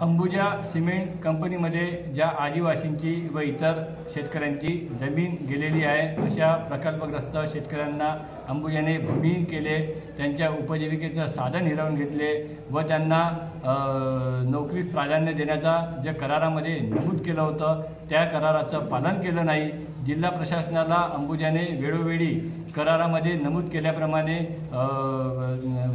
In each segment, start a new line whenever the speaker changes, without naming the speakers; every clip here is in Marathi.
अंबुजा सिमेंट कंपनीमध्ये ज्या आदिवासींची व इतर शेतकऱ्यांची जमीन गेलेली आहे अशा प्रकल्पग्रस्त शेतकऱ्यांना अंबुजाने भूमिहीन केले त्यांच्या उपजीविकेचं साधन हिरावून घेतले व त्यांना नोकरीस प्राधान्य देण्याचा जे करारामध्ये नमूद केलं होतं त्या कराराचं पालन केलं नाही. जिल्हा प्रशासनाला अंबुजाने वेळोवेळी करारामध्ये नमूद केल्याप्रमाणे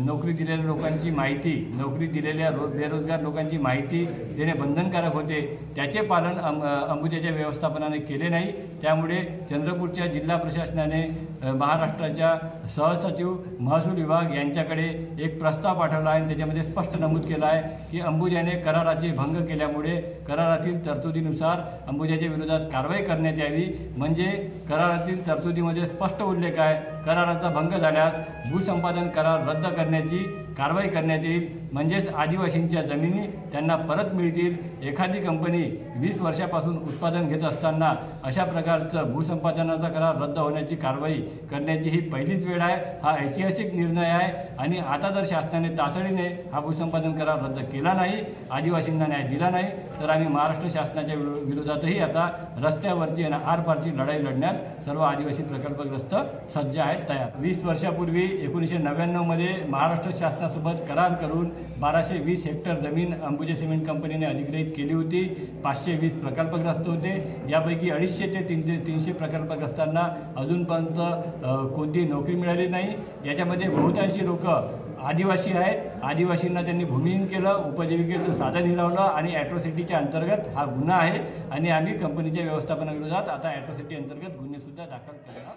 नोकरी दिलेल्या लोकांची माहिती नोकरी दिलेल्या रो बेरोजगार लोकांची माहिती देणे बंधनकारक होते. त्याचे पालन अंब अंबुजाच्या व्यवस्थापनाने केले नाही. त्यामुळे चंद्रपूरच्या जिल्हा प्रशासनाने महाराष्ट्राच्या सहसचिव महसूल विभाग यांच्याकडे एक प्रस्ताव पाठवला आहे आणि त्याच्यामध्ये स्पष्ट नमूद केला आहे की अंबुजाने कराराचे भंग केल्यामुळे करारातील तरतुदीनुसार अंबुजाच्या विरोधात कारवाई करण्यात यावी. म्हणजे करारातील तरतुदीमध्ये स्पष्ट उल्लेख आहे कराराचा भंग झाल्यास भूसंपादन करार रद्द करण्याची कारवाई करण्यात येईल. म्हणजेच आदिवासींच्या जमिनी त्यांना परत मिळतील. एखादी कंपनी वीस वर्षापासून उत्पादन घेत असताना अशा प्रकारचं भूसंपादनाचा करार रद्द होण्याची कारवाई करण्याची ही पहिलीच वेळ आहे. हा ऐतिहासिक निर्णय आहे आणि आता जर शासनाने तातडीने हा भूसंपादन करार रद्द केला नाही आदिवासींना न्याय दिला नाही तर आम्ही महाराष्ट्र शासनाच्या विरोधातही आता रस्त्यावरची आणि आरपारची लढाई लढण्यास सर्व आदिवासी प्रकल्पग्रस्त सज्ज आहेत तयार. वीस वर्षापूर्वी एकोणीसशे नव्याण्णवमध्ये महाराष्ट्र शासनासोबत करार करून बाराशे वीस हेक्टर जमीन अंबुजा सिमेंट कंपनीने अधिग्रहित केली होती. पाचशे वीस प्रकल्पग्रस्त होते. यापैकी अडीचशे ते तीनशे तीनशे प्रकल्पग्रस्तांना अजूनपर्यंत कोणती नोकरी मिळाली नाही. याच्यामध्ये बहुतांशी लोक आदिवासी आहेत. आदिवासींना त्यांनी भूमिहीन केलं उपजीविकेचं साधन हिलावलं आणि ॲट्रॉसिटीच्या अंतर्गत हा गुन्हा आहे. आणि आम्ही कंपनीच्या व्यवस्थापनाविरोधात आता ॲट्रॉसिटी अंतर्गत गुन्हेसुद्धा दाखल केला